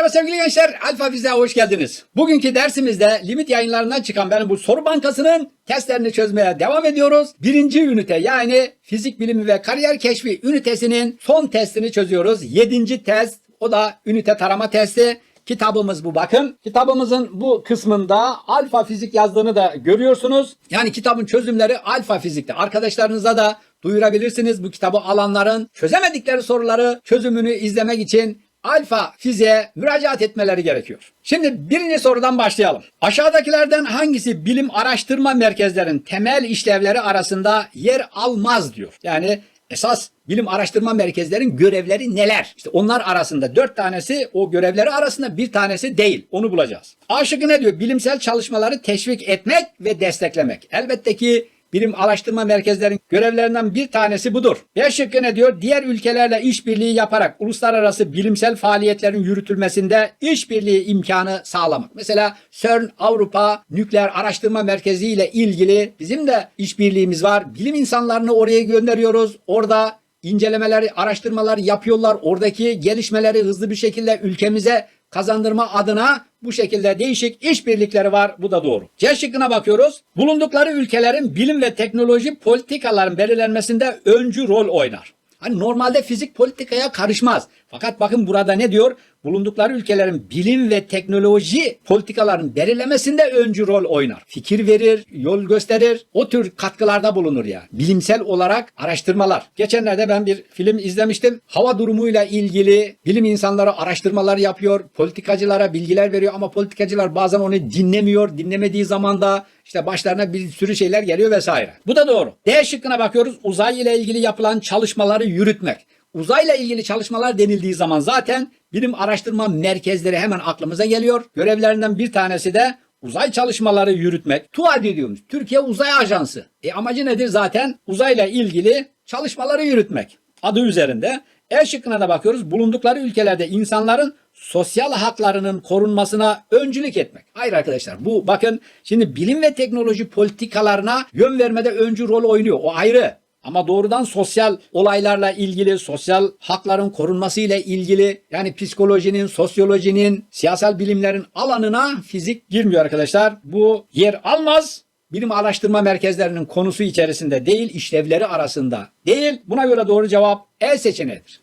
Merhaba sevgili gençler, Alfa Fiziğe hoş geldiniz. Bugünkü dersimizde limit yayınlarından çıkan benim bu soru bankasının testlerini çözmeye devam ediyoruz. Birinci ünite yani fizik bilimi ve kariyer keşfi ünitesinin son testini çözüyoruz. Yedinci test, o da ünite tarama testi. Kitabımız bu bakın. Kitabımızın bu kısmında alfa fizik yazdığını da görüyorsunuz. Yani kitabın çözümleri alfa fizikte. Arkadaşlarınıza da duyurabilirsiniz bu kitabı alanların çözemedikleri soruları çözümünü izlemek için alfa fiziğe müracaat etmeleri gerekiyor. Şimdi birinci sorudan başlayalım. Aşağıdakilerden hangisi bilim araştırma merkezlerin temel işlevleri arasında yer almaz diyor. Yani esas bilim araştırma merkezlerin görevleri neler? İşte onlar arasında dört tanesi o görevleri arasında bir tanesi değil. Onu bulacağız. A ne diyor? Bilimsel çalışmaları teşvik etmek ve desteklemek. Elbette ki bilim araştırma merkezlerin görevlerinden bir tanesi budur. B şıkkı ne diyor? Diğer ülkelerle işbirliği yaparak uluslararası bilimsel faaliyetlerin yürütülmesinde işbirliği imkanı sağlamak. Mesela CERN Avrupa Nükleer Araştırma Merkezi ile ilgili bizim de işbirliğimiz var. Bilim insanlarını oraya gönderiyoruz. Orada incelemeleri, araştırmalar yapıyorlar. Oradaki gelişmeleri hızlı bir şekilde ülkemize kazandırma adına bu şekilde değişik işbirlikleri var. Bu da doğru. C şıkkına bakıyoruz. Bulundukları ülkelerin bilim ve teknoloji politikaların belirlenmesinde öncü rol oynar. Hani normalde fizik politikaya karışmaz. Fakat bakın burada ne diyor? Bulundukları ülkelerin bilim ve teknoloji politikalarının belirlemesinde öncü rol oynar. Fikir verir, yol gösterir. O tür katkılarda bulunur yani. Bilimsel olarak araştırmalar. Geçenlerde ben bir film izlemiştim. Hava durumuyla ilgili bilim insanları araştırmalar yapıyor. Politikacılara bilgiler veriyor ama politikacılar bazen onu dinlemiyor. Dinlemediği zaman da işte başlarına bir sürü şeyler geliyor vesaire. Bu da doğru. D şıkkına bakıyoruz. Uzay ile ilgili yapılan çalışmaları yürütmek. Uzayla ilgili çalışmalar denildiği zaman zaten bilim araştırma merkezleri hemen aklımıza geliyor. Görevlerinden bir tanesi de uzay çalışmaları yürütmek. TUAD diyoruz. Türkiye Uzay Ajansı. E amacı nedir zaten? Uzayla ilgili çalışmaları yürütmek. Adı üzerinde. E şıkkına da bakıyoruz. Bulundukları ülkelerde insanların sosyal haklarının korunmasına öncülük etmek. Hayır arkadaşlar bu bakın şimdi bilim ve teknoloji politikalarına yön vermede öncü rol oynuyor. O ayrı. Ama doğrudan sosyal olaylarla ilgili, sosyal hakların korunması ile ilgili yani psikolojinin, sosyolojinin, siyasal bilimlerin alanına fizik girmiyor arkadaşlar. Bu yer almaz. Bilim araştırma merkezlerinin konusu içerisinde değil, işlevleri arasında değil. Buna göre doğru cevap E seçeneğidir.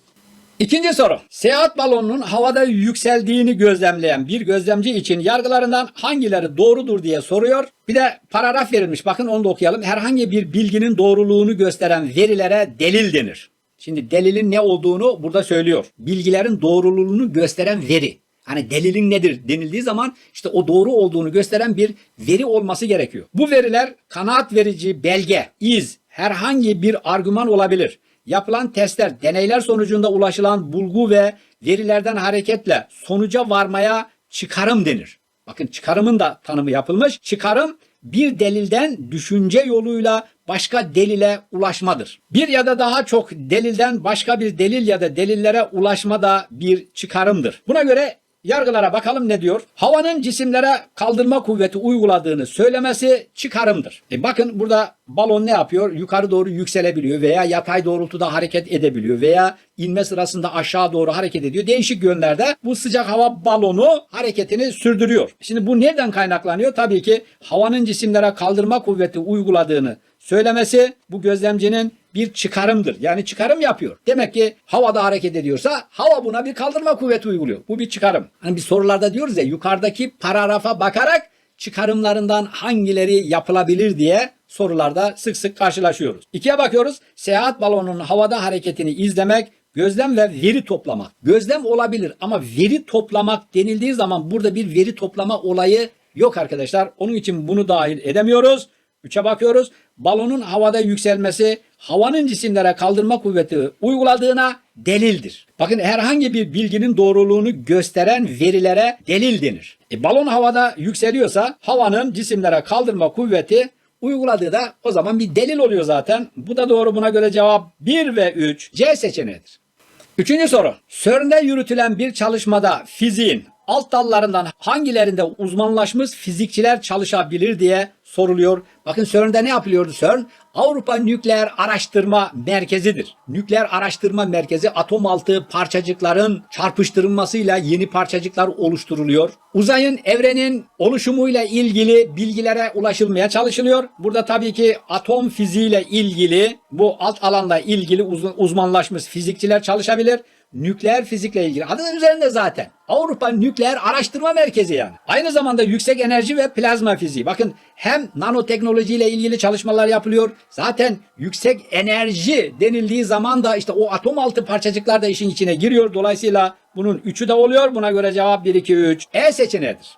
İkinci soru. Seyahat balonunun havada yükseldiğini gözlemleyen bir gözlemci için yargılarından hangileri doğrudur diye soruyor. Bir de paragraf verilmiş. Bakın onu da okuyalım. Herhangi bir bilginin doğruluğunu gösteren verilere delil denir. Şimdi delilin ne olduğunu burada söylüyor. Bilgilerin doğruluğunu gösteren veri. Hani delilin nedir denildiği zaman işte o doğru olduğunu gösteren bir veri olması gerekiyor. Bu veriler kanaat verici belge, iz, herhangi bir argüman olabilir. Yapılan testler, deneyler sonucunda ulaşılan bulgu ve verilerden hareketle sonuca varmaya çıkarım denir. Bakın çıkarımın da tanımı yapılmış. Çıkarım bir delilden düşünce yoluyla başka delile ulaşmadır. Bir ya da daha çok delilden başka bir delil ya da delillere ulaşma da bir çıkarımdır. Buna göre Yargılara bakalım ne diyor? Havanın cisimlere kaldırma kuvveti uyguladığını söylemesi çıkarımdır. E bakın burada balon ne yapıyor? Yukarı doğru yükselebiliyor veya yatay doğrultuda hareket edebiliyor veya inme sırasında aşağı doğru hareket ediyor. Değişik yönlerde bu sıcak hava balonu hareketini sürdürüyor. Şimdi bu nereden kaynaklanıyor? Tabii ki havanın cisimlere kaldırma kuvveti uyguladığını söylemesi bu gözlemcinin bir çıkarımdır. Yani çıkarım yapıyor. Demek ki havada hareket ediyorsa hava buna bir kaldırma kuvveti uyguluyor. Bu bir çıkarım. Hani biz sorularda diyoruz ya yukarıdaki paragrafa bakarak çıkarımlarından hangileri yapılabilir diye sorularda sık sık karşılaşıyoruz. İkiye bakıyoruz. Seyahat balonunun havada hareketini izlemek Gözlem ve veri toplamak. Gözlem olabilir ama veri toplamak denildiği zaman burada bir veri toplama olayı yok arkadaşlar. Onun için bunu dahil edemiyoruz. Üçe bakıyoruz. Balonun havada yükselmesi havanın cisimlere kaldırma kuvveti uyguladığına delildir. Bakın herhangi bir bilginin doğruluğunu gösteren verilere delil denir. E, balon havada yükseliyorsa havanın cisimlere kaldırma kuvveti uyguladığı da o zaman bir delil oluyor zaten. Bu da doğru buna göre cevap 1 ve 3 C seçeneğidir. Üçüncü soru. CERN'de yürütülen bir çalışmada fiziğin alt dallarından hangilerinde uzmanlaşmış fizikçiler çalışabilir diye soruluyor. Bakın CERN'de ne yapılıyordu CERN? Avrupa Nükleer Araştırma Merkezi'dir. Nükleer Araştırma Merkezi atom altı parçacıkların çarpıştırılmasıyla yeni parçacıklar oluşturuluyor. Uzayın, evrenin oluşumuyla ilgili bilgilere ulaşılmaya çalışılıyor. Burada tabii ki atom fiziğiyle ilgili bu alt alanda ilgili uz- uzmanlaşmış fizikçiler çalışabilir nükleer fizikle ilgili. Adının üzerinde zaten. Avrupa Nükleer Araştırma Merkezi yani. Aynı zamanda yüksek enerji ve plazma fiziği. Bakın hem nanoteknolojiyle ilgili çalışmalar yapılıyor. Zaten yüksek enerji denildiği zaman da işte o atom altı parçacıklar da işin içine giriyor. Dolayısıyla bunun üçü de oluyor. Buna göre cevap 1, 2, 3. E seçeneğidir.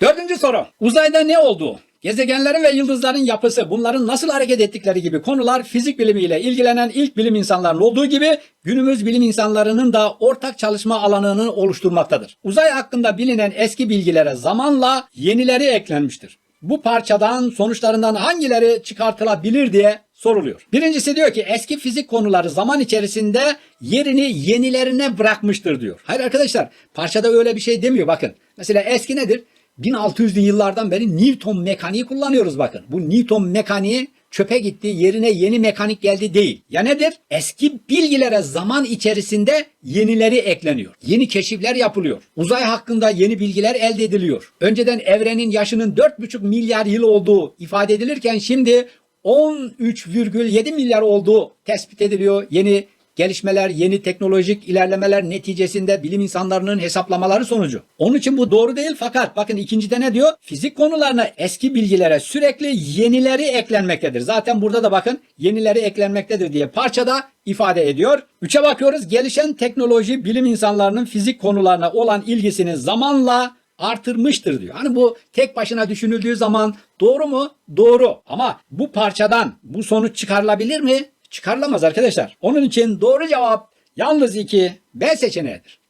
Dördüncü soru. Uzayda ne olduğu? Gezegenlerin ve yıldızların yapısı, bunların nasıl hareket ettikleri gibi konular fizik bilimiyle ilgilenen ilk bilim insanlarının olduğu gibi günümüz bilim insanlarının da ortak çalışma alanını oluşturmaktadır. Uzay hakkında bilinen eski bilgilere zamanla yenileri eklenmiştir. Bu parçadan sonuçlarından hangileri çıkartılabilir diye soruluyor. Birincisi diyor ki eski fizik konuları zaman içerisinde yerini yenilerine bırakmıştır diyor. Hayır arkadaşlar parçada öyle bir şey demiyor bakın. Mesela eski nedir? 1600'lü yıllardan beri Newton mekaniği kullanıyoruz bakın. Bu Newton mekaniği çöpe gitti yerine yeni mekanik geldi değil. Ya nedir? Eski bilgilere zaman içerisinde yenileri ekleniyor. Yeni keşifler yapılıyor. Uzay hakkında yeni bilgiler elde ediliyor. Önceden evrenin yaşının 4,5 milyar yıl olduğu ifade edilirken şimdi 13,7 milyar olduğu tespit ediliyor. Yeni gelişmeler, yeni teknolojik ilerlemeler neticesinde bilim insanlarının hesaplamaları sonucu. Onun için bu doğru değil fakat bakın ikincide ne diyor? Fizik konularına eski bilgilere sürekli yenileri eklenmektedir. Zaten burada da bakın yenileri eklenmektedir diye parçada ifade ediyor. Üçe bakıyoruz. Gelişen teknoloji bilim insanlarının fizik konularına olan ilgisini zamanla artırmıştır diyor. Hani bu tek başına düşünüldüğü zaman doğru mu? Doğru. Ama bu parçadan bu sonuç çıkarılabilir mi? Çıkarılamaz arkadaşlar. Onun için doğru cevap yalnız 2 B seçeneğidir.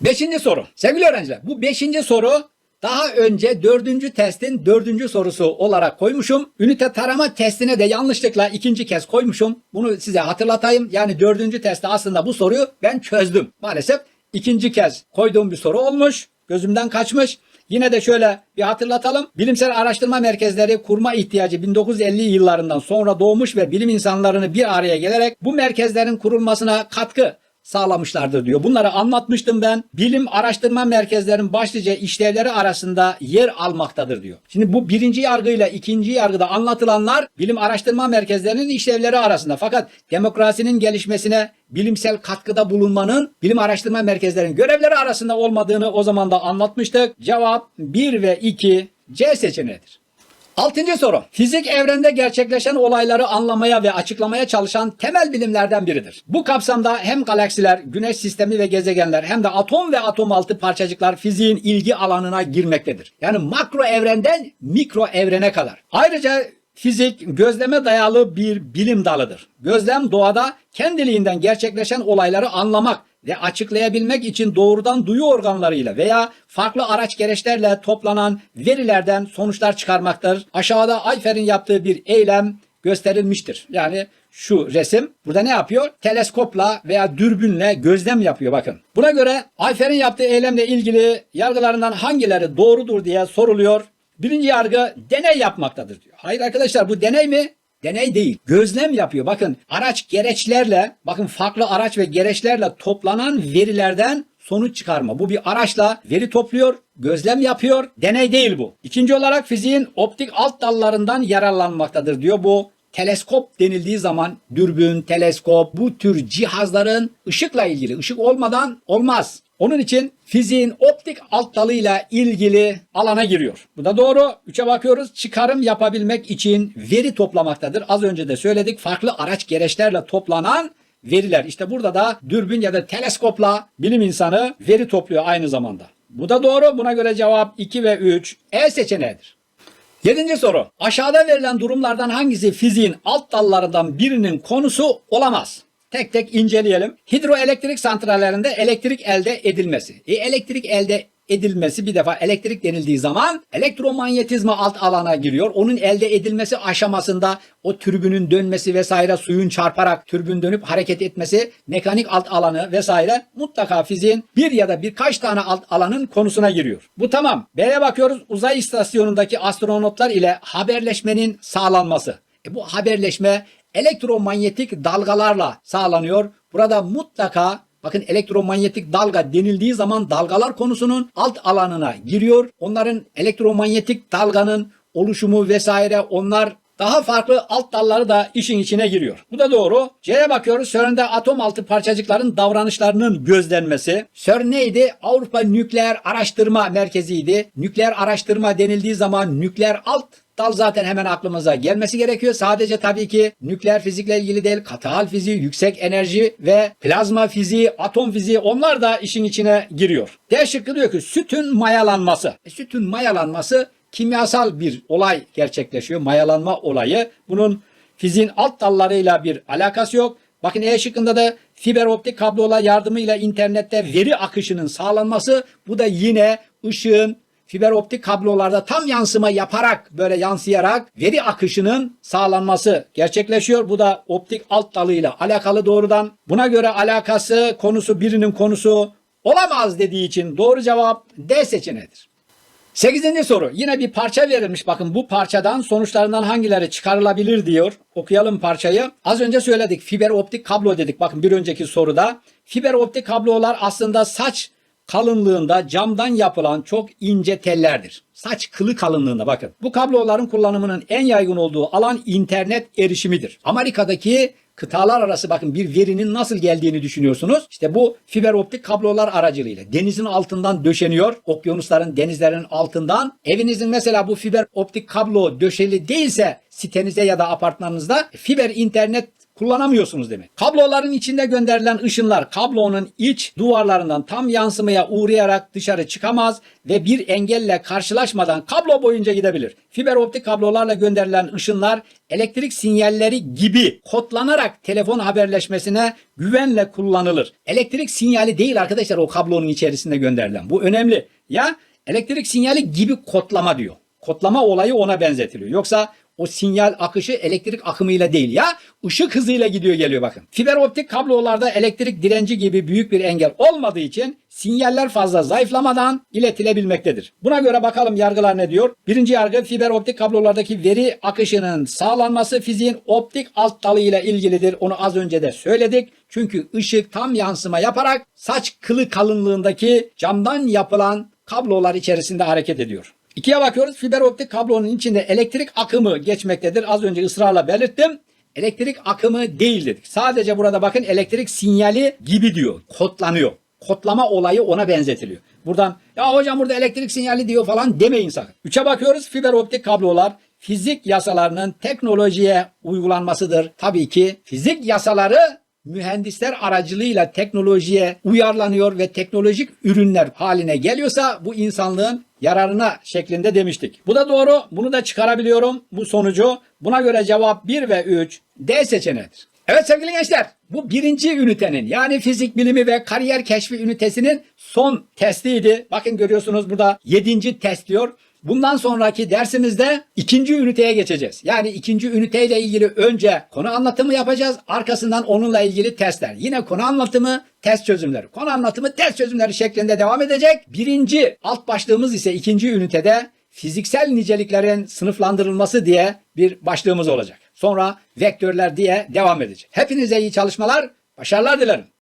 Beşinci soru. Sevgili öğrenciler bu beşinci soru daha önce dördüncü testin dördüncü sorusu olarak koymuşum. Ünite tarama testine de yanlışlıkla ikinci kez koymuşum. Bunu size hatırlatayım. Yani dördüncü testte aslında bu soruyu ben çözdüm. Maalesef ikinci kez koyduğum bir soru olmuş. Gözümden kaçmış. Yine de şöyle bir hatırlatalım. Bilimsel araştırma merkezleri kurma ihtiyacı 1950 yıllarından sonra doğmuş ve bilim insanlarını bir araya gelerek bu merkezlerin kurulmasına katkı sağlamışlardır diyor. Bunları anlatmıştım ben. Bilim araştırma merkezlerin başlıca işlevleri arasında yer almaktadır diyor. Şimdi bu birinci yargıyla ikinci yargıda anlatılanlar bilim araştırma merkezlerinin işlevleri arasında. Fakat demokrasinin gelişmesine bilimsel katkıda bulunmanın bilim araştırma merkezlerinin görevleri arasında olmadığını o zaman da anlatmıştık. Cevap 1 ve 2 C seçeneğidir. Altıncı soru. Fizik evrende gerçekleşen olayları anlamaya ve açıklamaya çalışan temel bilimlerden biridir. Bu kapsamda hem galaksiler, güneş sistemi ve gezegenler hem de atom ve atom altı parçacıklar fiziğin ilgi alanına girmektedir. Yani makro evrenden mikro evrene kadar. Ayrıca Fizik gözleme dayalı bir bilim dalıdır. Gözlem doğada kendiliğinden gerçekleşen olayları anlamak ve açıklayabilmek için doğrudan duyu organlarıyla veya farklı araç gereçlerle toplanan verilerden sonuçlar çıkarmaktır. Aşağıda Ayfer'in yaptığı bir eylem gösterilmiştir. Yani şu resim burada ne yapıyor? Teleskopla veya dürbünle gözlem yapıyor bakın. Buna göre Ayfer'in yaptığı eylemle ilgili yargılarından hangileri doğrudur diye soruluyor. Birinci yargı deney yapmaktadır diyor. Hayır arkadaşlar bu deney mi? Deney değil. Gözlem yapıyor. Bakın araç gereçlerle, bakın farklı araç ve gereçlerle toplanan verilerden sonuç çıkarma. Bu bir araçla veri topluyor, gözlem yapıyor. Deney değil bu. İkinci olarak fiziğin optik alt dallarından yararlanmaktadır diyor bu teleskop denildiği zaman dürbün, teleskop bu tür cihazların ışıkla ilgili, ışık olmadan olmaz. Onun için fiziğin optik alt dalıyla ilgili alana giriyor. Bu da doğru. Üçe bakıyoruz. Çıkarım yapabilmek için veri toplamaktadır. Az önce de söyledik. Farklı araç gereçlerle toplanan veriler. İşte burada da dürbün ya da teleskopla bilim insanı veri topluyor aynı zamanda. Bu da doğru. Buna göre cevap 2 ve 3 E seçeneğidir. Yedinci soru. Aşağıda verilen durumlardan hangisi fiziğin alt dallarından birinin konusu olamaz? Tek tek inceleyelim. Hidroelektrik santrallerinde elektrik elde edilmesi. E, elektrik elde edilmesi bir defa elektrik denildiği zaman elektromanyetizma alt alana giriyor. Onun elde edilmesi aşamasında o türbünün dönmesi vesaire suyun çarparak türbün dönüp hareket etmesi mekanik alt alanı vesaire mutlaka fiziğin bir ya da birkaç tane alt alanın konusuna giriyor. Bu tamam. B'ye bakıyoruz uzay istasyonundaki astronotlar ile haberleşmenin sağlanması. E bu haberleşme elektromanyetik dalgalarla sağlanıyor. Burada mutlaka bakın elektromanyetik dalga denildiği zaman dalgalar konusunun alt alanına giriyor. Onların elektromanyetik dalganın oluşumu vesaire onlar daha farklı alt dalları da işin içine giriyor. Bu da doğru. C'ye bakıyoruz. CERN'de atom altı parçacıkların davranışlarının gözlenmesi. CERN neydi? Avrupa Nükleer Araştırma Merkezi'ydi. Nükleer araştırma denildiği zaman nükleer alt dal zaten hemen aklımıza gelmesi gerekiyor. Sadece tabii ki nükleer fizikle ilgili değil, katı hal fiziği, yüksek enerji ve plazma fiziği, atom fiziği onlar da işin içine giriyor. D şıkkı diyor ki sütün mayalanması. E, sütün mayalanması kimyasal bir olay gerçekleşiyor. Mayalanma olayı. Bunun fiziğin alt dallarıyla bir alakası yok. Bakın E şıkkında da fiber optik kablolar yardımıyla internette veri akışının sağlanması. Bu da yine ışığın fiber optik kablolarda tam yansıma yaparak böyle yansıyarak veri akışının sağlanması gerçekleşiyor. Bu da optik alt dalıyla alakalı doğrudan. Buna göre alakası konusu birinin konusu olamaz dediği için doğru cevap D seçeneğidir. Sekizinci soru. Yine bir parça verilmiş. Bakın bu parçadan sonuçlarından hangileri çıkarılabilir diyor. Okuyalım parçayı. Az önce söyledik. Fiber optik kablo dedik. Bakın bir önceki soruda. Fiber optik kablolar aslında saç kalınlığında camdan yapılan çok ince tellerdir. Saç kılı kalınlığında bakın. Bu kabloların kullanımının en yaygın olduğu alan internet erişimidir. Amerika'daki kıtalar arası bakın bir verinin nasıl geldiğini düşünüyorsunuz. İşte bu fiber optik kablolar aracılığıyla denizin altından döşeniyor. Okyanusların, denizlerin altından. Evinizin mesela bu fiber optik kablo döşeli değilse sitenize ya da apartmanınızda fiber internet kullanamıyorsunuz demek. Kabloların içinde gönderilen ışınlar kablonun iç duvarlarından tam yansımaya uğrayarak dışarı çıkamaz ve bir engelle karşılaşmadan kablo boyunca gidebilir. Fiber optik kablolarla gönderilen ışınlar elektrik sinyalleri gibi kodlanarak telefon haberleşmesine güvenle kullanılır. Elektrik sinyali değil arkadaşlar o kablonun içerisinde gönderilen. Bu önemli. Ya elektrik sinyali gibi kodlama diyor. Kodlama olayı ona benzetiliyor. Yoksa o sinyal akışı elektrik akımıyla değil ya ışık hızıyla gidiyor geliyor bakın. Fiber optik kablolarda elektrik direnci gibi büyük bir engel olmadığı için sinyaller fazla zayıflamadan iletilebilmektedir. Buna göre bakalım yargılar ne diyor? Birinci yargı fiber optik kablolardaki veri akışının sağlanması fiziğin optik alt dalı ile ilgilidir. Onu az önce de söyledik. Çünkü ışık tam yansıma yaparak saç kılı kalınlığındaki camdan yapılan kablolar içerisinde hareket ediyor. İkiye bakıyoruz. Fiber optik kablonun içinde elektrik akımı geçmektedir. Az önce ısrarla belirttim. Elektrik akımı değil dedik. Sadece burada bakın elektrik sinyali gibi diyor. Kodlanıyor. Kodlama olayı ona benzetiliyor. Buradan ya hocam burada elektrik sinyali diyor falan demeyin sakın. Üçe bakıyoruz. Fiber optik kablolar fizik yasalarının teknolojiye uygulanmasıdır. Tabii ki fizik yasaları mühendisler aracılığıyla teknolojiye uyarlanıyor ve teknolojik ürünler haline geliyorsa bu insanlığın yararına şeklinde demiştik. Bu da doğru. Bunu da çıkarabiliyorum bu sonucu. Buna göre cevap 1 ve 3 D seçeneğidir. Evet sevgili gençler bu birinci ünitenin yani fizik bilimi ve kariyer keşfi ünitesinin son testiydi. Bakın görüyorsunuz burada 7. test diyor. Bundan sonraki dersimizde ikinci üniteye geçeceğiz. Yani ikinci üniteyle ilgili önce konu anlatımı yapacağız. Arkasından onunla ilgili testler. Yine konu anlatımı, test çözümleri. Konu anlatımı, test çözümleri şeklinde devam edecek. Birinci alt başlığımız ise ikinci ünitede fiziksel niceliklerin sınıflandırılması diye bir başlığımız olacak. Sonra vektörler diye devam edecek. Hepinize iyi çalışmalar, başarılar dilerim.